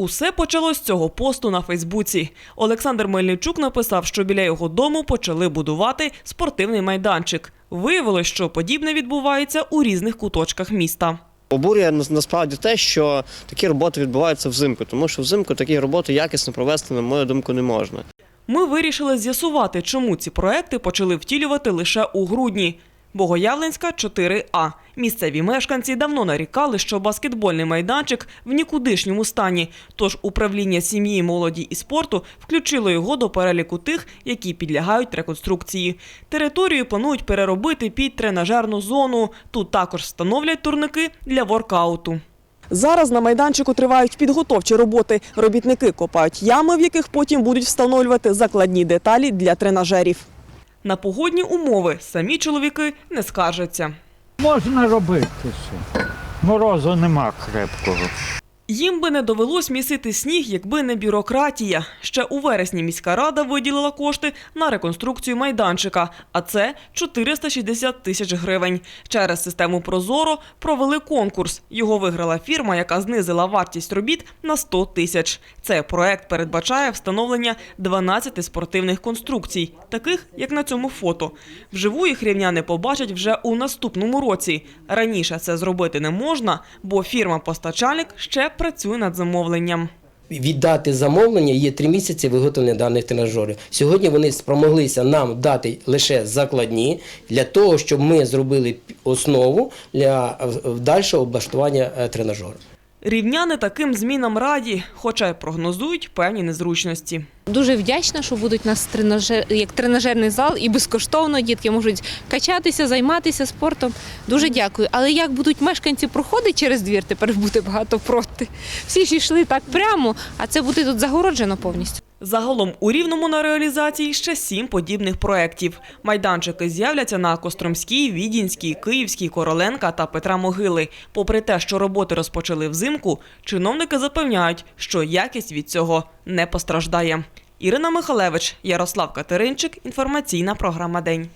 Усе почалось з цього посту на Фейсбуці. Олександр Мельничук написав, що біля його дому почали будувати спортивний майданчик. Виявилось, що подібне відбувається у різних куточках міста. Обурює нас- насправді те, що такі роботи відбуваються взимку, тому що взимку такі роботи якісно провести, на мою думку, не можна. Ми вирішили з'ясувати, чому ці проекти почали втілювати лише у грудні. Богоявленська 4А. Місцеві мешканці давно нарікали, що баскетбольний майданчик в нікудишньому стані. Тож управління сім'ї, молоді і спорту включило його до переліку тих, які підлягають реконструкції. Територію планують переробити під тренажерну зону. Тут також встановлять турники для воркауту. Зараз на майданчику тривають підготовчі роботи. Робітники копають ями, в яких потім будуть встановлювати закладні деталі для тренажерів. На погодні умови самі чоловіки не скаржаться. Можна робити все. Морозу нема крепкого. Їм би не довелось місити сніг, якби не бюрократія. Ще у вересні міська рада виділила кошти на реконструкцію майданчика, а це 460 тисяч гривень. Через систему Прозоро провели конкурс. Його виграла фірма, яка знизила вартість робіт на 100 тисяч. Цей проект передбачає встановлення 12 спортивних конструкцій, таких як на цьому фото. Вживу їх рівняни побачать вже у наступному році. Раніше це зробити не можна, бо фірма-постачальник ще працює над замовленням. Віддати замовлення є три місяці виготовлення даних тренажерів. Сьогодні вони спромоглися нам дати лише закладні для того, щоб ми зробили основу для е, дальшого облаштування тренажерів. Рівняни таким змінам раді, хоча й прогнозують певні незручності. Дуже вдячна, що будуть у нас тренажер, як тренажерний зал і безкоштовно дітки можуть качатися, займатися спортом. Дуже дякую. Але як будуть мешканці проходити через двір, тепер буде багато проти. Всі ж йшли так прямо, а це буде тут загороджено повністю. Загалом у Рівному на реалізації ще сім подібних проєктів. Майданчики з'являться на Костромській, Відінській, Київській, Короленка та Петра Могили. Попри те, що роботи розпочали взимку, чиновники запевняють, що якість від цього не постраждає. Ірина Михалевич, Ярослав Катеринчик. Інформаційна програма День.